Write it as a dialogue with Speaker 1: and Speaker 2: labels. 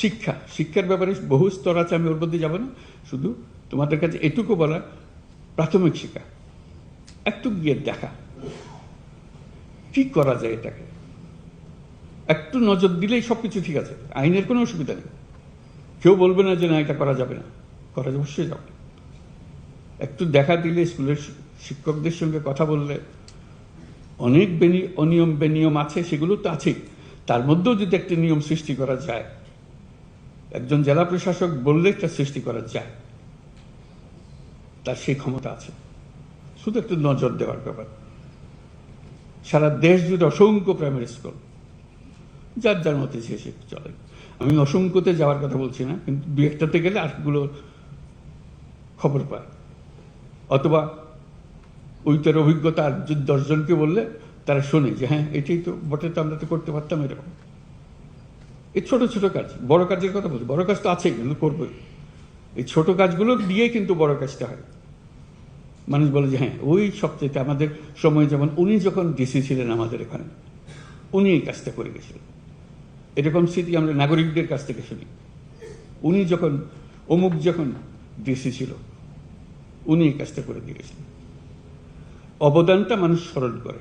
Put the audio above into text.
Speaker 1: শিক্ষা, শিক্ষার ব্যাপারে বহু স্তর আছে, আমি ওর মধ্যে যাব না। শুধু তোমাদের কাছে এটুকু বলা প্রাথমিক শিক্ষা, একটু গিয়ে দেখা। কি করা যায় এটাকে? একটু নজর দিলেই সব কিছু ঠিক আছে, আইনের কোনো অসুবিধা নেই। কেউ বলবে না যে না, এটা করা যাবে না। করা অবশ্যই যাবে। একটু দেখা দিলে স্কুলের শিক্ষকদের সঙ্গে কথা বললে, অনেক বেনি অনিয়ম বেনিয়ম আছে, সেগুলো তো আছেই। তার মধ্যেও যদি একটা নিয়ম সৃষ্টি করা যায় একজন জেলা প্রশাসক বললে একটা সৃষ্টি করা যায়। তার সেই ক্ষমতা আছে। শুধু একটু নজর দেওয়ার ব্যাপার। সারা দেশ জুড়ে অসংখ্য প্রাইমারি স্কুল যার যার মতে সে সে চলে। আমি অসংখ্যতে যাওয়ার কথা বলছি না, কিন্তু দু একটাতে গেলে আরগুলো খবর পায় অথবা ওইটার অভিজ্ঞতা আর দশজনকে বললে তারা শোনে যে হ্যাঁ এটাই তো, বটে, তো আমরা তো করতে পারতাম এরকম। এই ছোট ছোট কাজ, বড় কাজের কথা বলছি, বড় কাজ তো আছেই, কিন্তু করবোই। এই ছোট কাজগুলো দিয়ে কিন্তু বড় কাজটা হয়। মানুষ বলে যে হ্যাঁ ওই সবচেয়ে আমাদের সময় যেমন, উনি যখন ডিসি ছিলেন আমাদের এখানে, উনি এই কাজটা করে গেছিলেন। এরকম স্মৃতি আমরা নাগরিকদের কাছ থেকে শুনি। উনি যখন, অমুক যখন ডিসি ছিল, উনি এই কাজটা করে দিয়ে গেছিলেন। অবদানটা মানুষ স্মরণ করে।